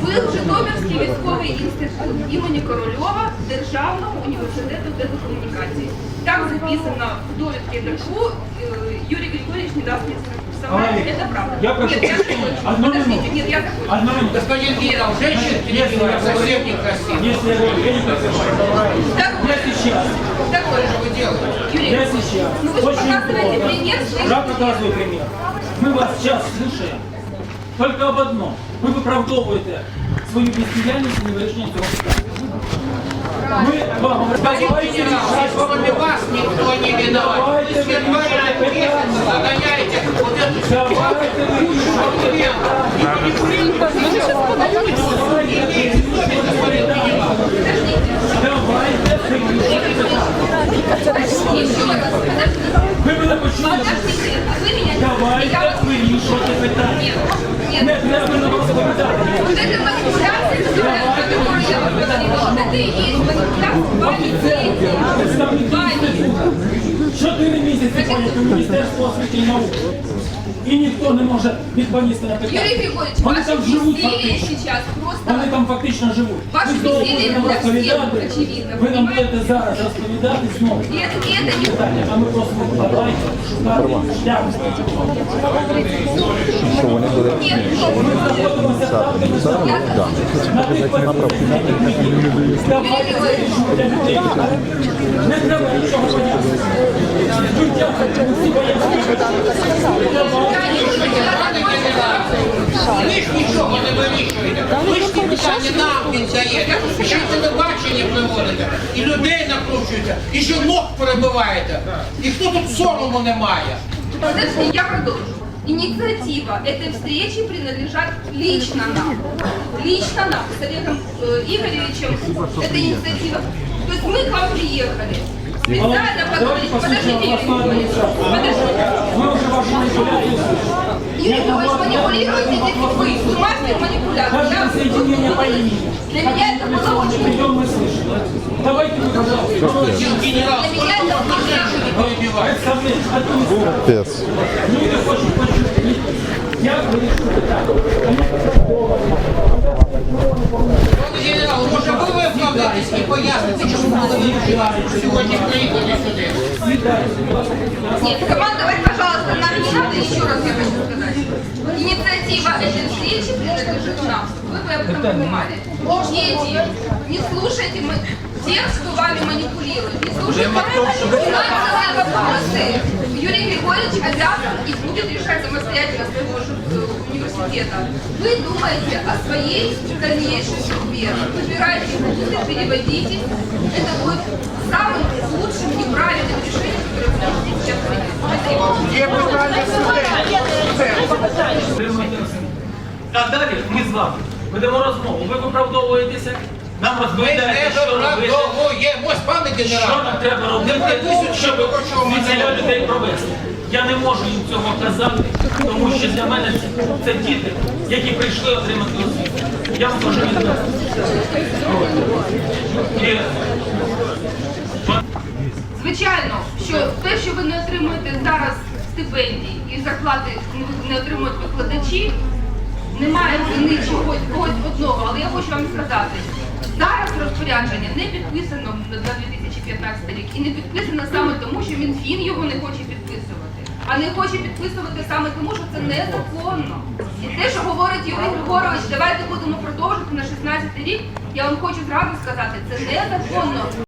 Був Житомирський військовий інститут імені Корольова Державного університету телекомунікацій. Так записано в довідці ДРКУ, э, Юрий Григорьевич не даст мне соврать. Олег, Это правда. я прошу Нет, я прощения. закончу. Одну Подождите, минуту. нет, я закончу. Одна минута. Господин генерал, женщин перебивать совсем некрасиво. Если я говорю, я не красивая. Я Второе. сейчас, Второе. Что вы делаете? Юрий, я сейчас ну вы же очень показываете плохо. пример своих Я показываю пример. Мы вас сейчас слушаем. Только об одном. Ви виправдовуєте свою бездіяльність і невирішення цього питання. Ми вам Господин давайте генерал, рішати кроме вас никто не виноват. Давайте Вы два месяца загоняете вот эту Давайте вирішувати. Давайте вирішувати. Місяці Міністерство освіти і науки. І ніхто не може відповісти на питання. Юрий Григорьевич, Вони ваше там живуть безделие фактично. сейчас просто... Вони там фактично живуть. Ваше Ви знову будете нам для розповідати. очевидно, Ви нам понімаєте? будете зараз розповідати знову. И это, и это не... питання, а ми просимо давайте шукати шлях. що вони були Нет, Ми знаходимося там, де ми знаходимося. На тих позиціях, Давайте вирішувати людей. Не треба нічого боятися. Ви дякуєте, всі бояться. Пане генерал, ви ж нічого не вирішуєте. Ви ж ці питання нам віддаєте. І ще й телебачення приводите. І людей накручуєте, і жінок перебиваєте. І хто тут сорому не має? Подожди, я продолжу. Инициатива этой встречи принадлежат лично нам. Лично нам, с Олегом э, Игоревичем. Это инициатива. То есть мы к вам приехали. Специально подождите, подождите, подождите. Уже вашу манипуляцию Юрий Львович, манипулируете здесь вы, вы мастер манипулятор. Я... Для меня это. Придем мы слышим. Давайте вы, пожалуйста. Генерал, Для Я говорю, так. виправдатись і поясните, чому були ви сьогодні приїхали сюди? Нет, командовать, пожалуйста, нам не надо, еще раз я хочу сказать. Инициатива этой встречи принадлежит нам. Вы бы об этом понимали. Дети, не слушайте мы тех, кто вами манипулирует. Не слушайте финансовые вопросы. Юрий Григорьевич обязан и будет решать самостоятельно своего же э, университета. Вы думаете о своей дальнейшей судьбе. Выбираете, куда переводитесь. Это будет самым лучшим и правильным решением, которое вы можете сейчас принять. Спасибо. А далі ми з вами ведемо розмову. Ви виправдовуєтеся, нам розповідаєте, що робити. виправдовуємось, пане Що нам треба Не робити, щоб звідсіля людей провести? Я не можу їм цього казати, тому що для мене це, це діти, які прийшли отримати освіту. Я вам кажу відверто. І Звичайно, що те, що ви не отримуєте зараз стипендій і зарплати не отримують викладачі, немає вини чогось когось одного. Але я хочу вам сказати, зараз розпорядження не підписано на 2015 рік і не підписано саме тому, що Мінфін його не хоче підписувати. А не хоче підписувати саме тому, що це незаконно. І те, що говорить Юрій Григорович, давайте будемо продовжувати на 16 рік, я вам хочу зразу сказати, це незаконно.